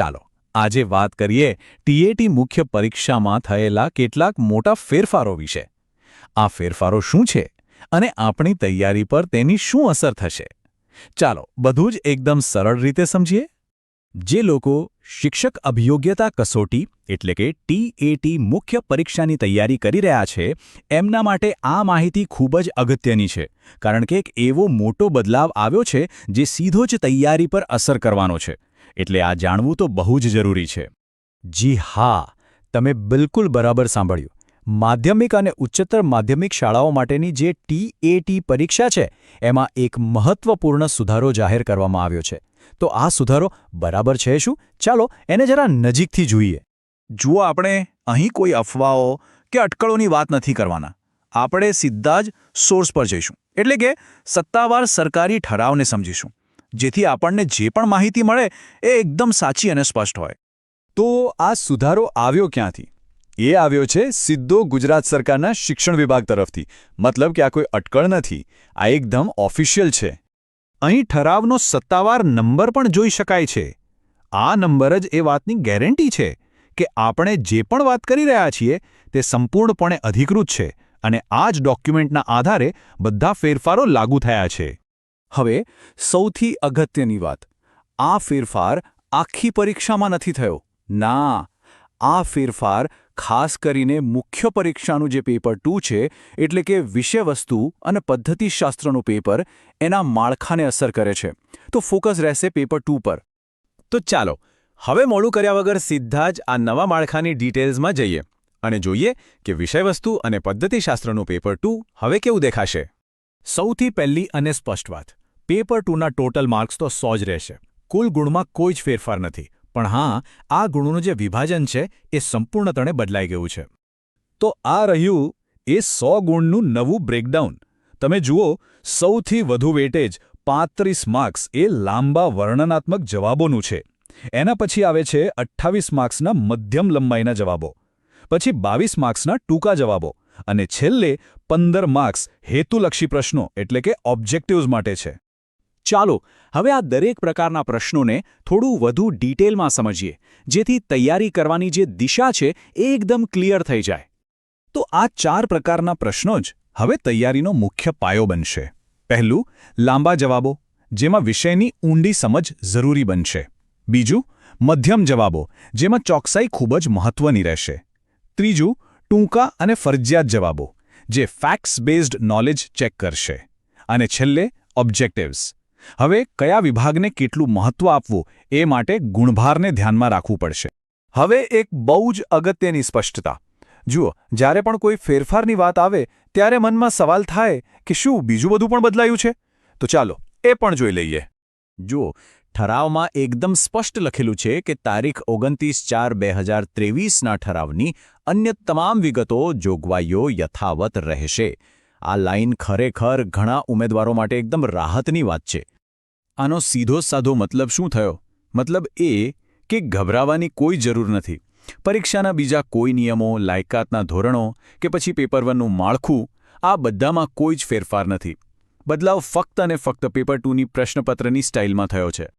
ચાલો, આજે વાત કરીએ ટીએટી મુખ્ય પરીક્ષામાં થયેલા કેટલાક મોટા ફેરફારો વિશે. આ ફેરફારો શું છે અને આપણી તૈયારી પર તેની શું અસર થશે? ચાલો, બધું જ એકદમ સરળ રીતે સમજીએ. જે લોકો શિક્ષક અભિયોગ્યતા કસોટી, એટલે કે ટીએટી મુખ્ય પરીક્ષાની તૈયારી કરી રહ્યા છે, એમના માટે આ માહિતી ખૂબ જ અગત્યની છે, કારણ કે એક એવો મોટો બદલાવ આવ્યો છે જે સીધો જ તૈયારી પર અસર કરવાનો છે. એટલે આ જાણવું તો બહુ જ જરૂરી છે. જી હા, તમે બિલકુલ બરાબર સાંભળ્યું. માધ્યમિક અને ઉચ્ચતર માધ્યમિક શાળાઓ માટેની જે ટીએટી પરીક્ષા છે, એમાં એક મહત્વપૂર્ણ સુધારો જાહેર કરવામાં આવ્યો છે. તો આ સુધારો બરાબર છે શું? ચાલો એને જરા નજીકથી જોઈએ. જુઓ આપણે અહીં કોઈ અફવાઓ કે અટકળોની વાત નથી કરવાના. આપણે સીધા જ સોર્સ પર જઈશું. એટલે કે સત્તાવાર સરકારી ઠરાવને સમજીશું. જેથી આપણને જે પણ માહિતી મળે એ એકદમ સાચી અને સ્પષ્ટ હોય. તો આ સુધારો આવ્યો ક્યાંથી? એ આવ્યો છે સીધો ગુજરાત સરકારના શિક્ષણ વિભાગ તરફથી. મતલબ કે આ કોઈ અટકળ નથી. આ એકદમ ઓફિશિયલ છે. અહીં ઠરાવનો સત્તાવાર નંબર પણ જોઈ શકાય છે. આ નંબર જ એ વાતની ગેરંટી છે કે આપણે જે પણ વાત કરી રહ્યા છીએ તે સંપૂર્ણપણે અધિકૃત છે અને આ જ ડોક્યુમેન્ટના આધારે બધા ફેરફારો લાગુ થયા છે. હવે, સૌથી અગત્યની વાત. આ ફેરફાર આખી પરીક્ષામાં નથી થયો. ના, આ ફેરફાર ખાસ કરીને મુખ્ય પરીક્ષાનું જે પેપર ટુ છે, એટલે કે વિષયવસ્તુ અને પદ્ધતિશાસ્ત્રનું પેપર, એના માળખાને અસર કરે છે. તો ફોકસ રહેશે પેપર ટુ પર. તો ચાલો, હવે મોડું કર્યા વગર સીધા જ આ નવા માળખાની ડિટેલ્સમાં જઈએ. અને જોઈએ કે વિષયવસ્તુ અને પદ્ધતિશાસ્ત્રનું પેપર ટુ હવે કેવું દેખાશે. સૌથી પહેલી અને સ્પષ્ટ વાત. પેપર ટુના ટોટલ માર્ક્સ તો સો જ રહેશે. કુલ ગુણમાં કોઈ જ ફેરફાર નથી. પણ હા, આ ગુણોનું જે વિભાજન છે, એ સંપૂર્ણપણે બદલાઈ ગયું છે. તો આ રહ્યું એ સો ગુણનું નવું બ્રેકડાઉન. તમે જુઓ, સૌથી વધુ વેટેજ પાંત્રીસ માર્ક્સ એ લાંબા વર્ણનાત્મક જવાબોનું છે. એના પછી આવે છે અઠ્ઠાવીસ માર્ક્સના મધ્યમ લંબાઈના જવાબો. પછી બાવીસ માર્ક્સના ટૂંકા જવાબો. અને છેલ્લે પંદર માર્ક્સ હેતુલક્ષી પ્રશ્નો, એટલે કે ઓબ્જેક્ટિવ્સ માટે છે. ચાલો, હવે આ દરેક પ્રકારના પ્રશ્નોને થોડું વધુ ડિટેલમાં સમજીએ, જેથી તૈયારી કરવાની જે દિશા છે એ એકદમ ક્લિયર થઈ જાય. તો આ ચાર પ્રકારના પ્રશ્નો જ હવે તૈયારીનો મુખ્ય પાયો બનશે. પહેલું, લાંબા જવાબો, જેમાં વિષયની ઊંડી સમજ જરૂરી બનશે. બીજું, મધ્યમ જવાબો, જેમાં ચોકસાઈ ખૂબ જ મહત્વની રહેશે. ત્રીજું, ટૂંકા અને ફરજિયાત જવાબો, જે ફેક્ટ્સ બેઝડ નોલેજ ચેક કરશે. અને છેલ્લે ઓબ્જેક્ટિવ્સ હવે કયા વિભાગને કેટલું મહત્વ આપવું એ માટે ગુણભારને ધ્યાનમાં રાખવું પડશે. હવે એક બહુ જ અગત્યની સ્પષ્ટતા. જુઓ, જ્યારે પણ કોઈ ફેરફારની વાત આવે, ત્યારે મનમાં સવાલ થાય કે શું બીજું બધું પણ બદલાયું છે? તો ચાલો, એ પણ જોઈ લઈએ. જુઓ, ઠરાવમાં એકદમ સ્પષ્ટ લખેલું છે કે તારીખ ઓગણત્રીસ ચાર બે હજાર ત્રેવીસના ઠરાવની અન્ય તમામ વિગતો જોગવાઈઓ યથાવત રહેશે. આ લાઇન ખરેખર ઘણા ઉમેદવારો માટે એકદમ રાહતની વાત છે. આનો સીધો સાધો મતલબ શું થયો? મતલબ એ કે ગભરાવાની કોઈ જરૂર નથી. પરીક્ષાના બીજા કોઈ નિયમો, લાયકાતના ધોરણો કે પછી પેપર વનનું માળખું, આ બધામાં કોઈ જ ફેરફાર નથી. બદલાવ ફક્ત અને ફક્ત પેપર ટુની પ્રશ્નપત્રની સ્ટાઇલમાં થયો છે.